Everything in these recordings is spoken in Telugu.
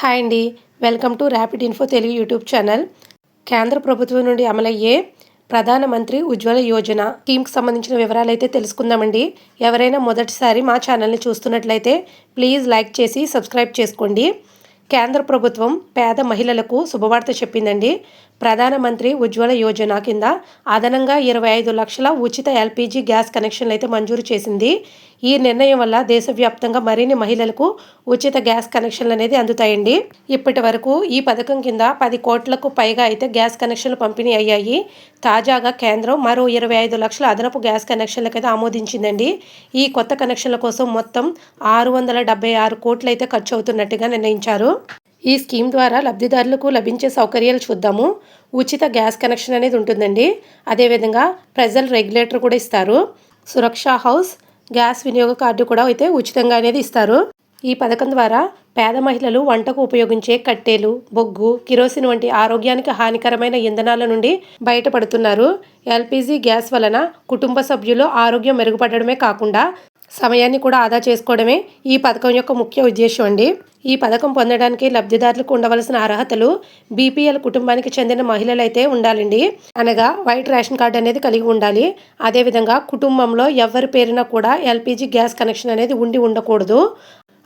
హాయ్ అండి. Welcome to rapid info Telugu YouTube channel. కేంద్ర ప్రభుత్వం నుండి అమలయ్యే ప్రధానమంత్రి ఉజ్వల యోజన స్కీమ్కి సంబంధించిన వివరాలు అయితే తెలుసుకుందామండి. ఎవరైనా మొదటిసారి మా ఛానల్ని చూస్తున్నట్లయితే ప్లీజ్ లైక్ చేసి సబ్స్క్రైబ్ చేసుకోండి. కేంద్ర ప్రభుత్వం పేద మహిళలకు శుభవార్త చెప్పిందండి. ప్రధానమంత్రి ఉజ్వల యోజన కింద అదనంగా ఇరవై ఐదు లక్షల ఉచిత ఎల్పిజి గ్యాస్ కనెక్షన్లు అయితే మంజూరు చేసింది. ఈ నిర్ణయం వల్ల దేశవ్యాప్తంగా మరిన్ని మహిళలకు ఉచిత గ్యాస్ కనెక్షన్లు అనేది అందుతాయండి. ఇప్పటి వరకు ఈ పథకం కింద పది కోట్లకు పైగా అయితే గ్యాస్ కనెక్షన్లు పంపిణీ అయ్యాయి. తాజాగా కేంద్రం మరో ఇరవై ఐదు లక్షల అదనపు గ్యాస్ కనెక్షన్లకైతే ఆమోదించిందండి. ఈ కొత్త కనెక్షన్ల కోసం మొత్తం ఆరు వందల డెబ్బై ఆరు కోట్లు అయితే ఖర్చు అవుతున్నట్టుగా నిర్ణయించారు. ఈ స్కీమ్ ద్వారా లబ్ధిదారులకు లభించే సౌకర్యాలు చూద్దాము. ఉచిత గ్యాస్ కనెక్షన్ అనేది ఉంటుందండి. అదేవిధంగా ప్రెజల్ రెగ్యులేటర్ కూడా ఇస్తారు. సురక్ష హౌస్ గ్యాస్ వినియోగ కార్డు కూడా అయితే ఉచితంగా అనేది ఇస్తారు. ఈ పథకం ద్వారా పేద మహిళలు వంటకు ఉపయోగించే కట్టెలు బొగ్గు కిరోసిన్ వంటి ఆరోగ్యానికి హానికరమైన ఇంధనాల నుండి బయటపడుతున్నారు. ఎల్పిజి గ్యాస్ వలన కుటుంబ సభ్యులు ఆరోగ్యం మెరుగుపడడమే కాకుండా సమయాన్ని కూడా ఆదా చేసుకోవడమే ఈ పథకం యొక్క ముఖ్య ఉద్దేశం అండి. ఈ పథకం పొందడానికి లబ్ధిదారులకు ఉండవలసిన అర్హతలు బీపీఎల్ కుటుంబానికి చెందిన మహిళలు అయితే ఉండాలండి. అనగా వైట్ రేషన్ కార్డు అనేది కలిగి ఉండాలి. అదేవిధంగా కుటుంబంలో ఎవరి పేరున కూడా ఎల్పిజి గ్యాస్ కనెక్షన్ అనేది ఉండి ఉండకూడదు.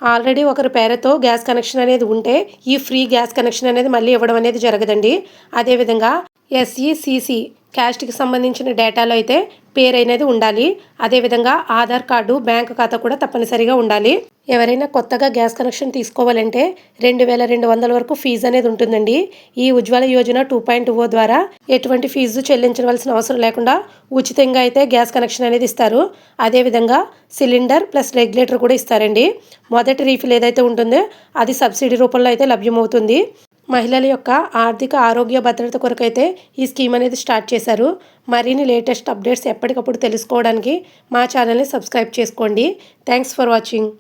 ఆల్రెడీ ఒకరి పేరుతో గ్యాస్ కనెక్షన్ అనేది ఉంటే ఈ ఫ్రీ గ్యాస్ కనెక్షన్ అనేది మళ్ళీ ఇవ్వడం అనేది జరగదండి. అదేవిధంగా ఎస్ఈసిసి క్యాస్ట్కి సంబంధించిన డేటాలో అయితే పేరు అనేది ఉండాలి. అదేవిధంగా ఆధార్ కార్డు బ్యాంక్ ఖాతా కూడా తప్పనిసరిగా ఉండాలి. ఎవరైనా కొత్తగా గ్యాస్ కనెక్షన్ తీసుకోవాలంటే రెండు వేల రెండు వందల వరకు ఫీజు అనేది ఉంటుందండి. ఈ Ujjwala Yojana two point O ద్వారా ఎటువంటి ఫీజు చెల్లించవలసిన అవసరం లేకుండా ఉచితంగా అయితే గ్యాస్ కనెక్షన్ అనేది ఇస్తారు. అదేవిధంగా సిలిండర్ ప్లస్ రెగ్యులేటర్ కూడా ఇస్తారండి. మొదటి రీఫిల్ ఏదైతే ఉంటుందో అది సబ్సిడీ రూపంలో అయితే లభ్యమవుతుంది. మహిళల యొక్క ఆర్థిక ఆరోగ్య భద్రత కొరకైతే ఈ స్కీమ్ అనేది స్టార్ట్ చేశారు. మరిన్ని లేటెస్ట్ అప్డేట్స్ ఎప్పటికప్పుడు తెలుసుకోవడానికి మా ఛానల్ని సబ్స్క్రైబ్ చేసుకోండి. Thanks for watching.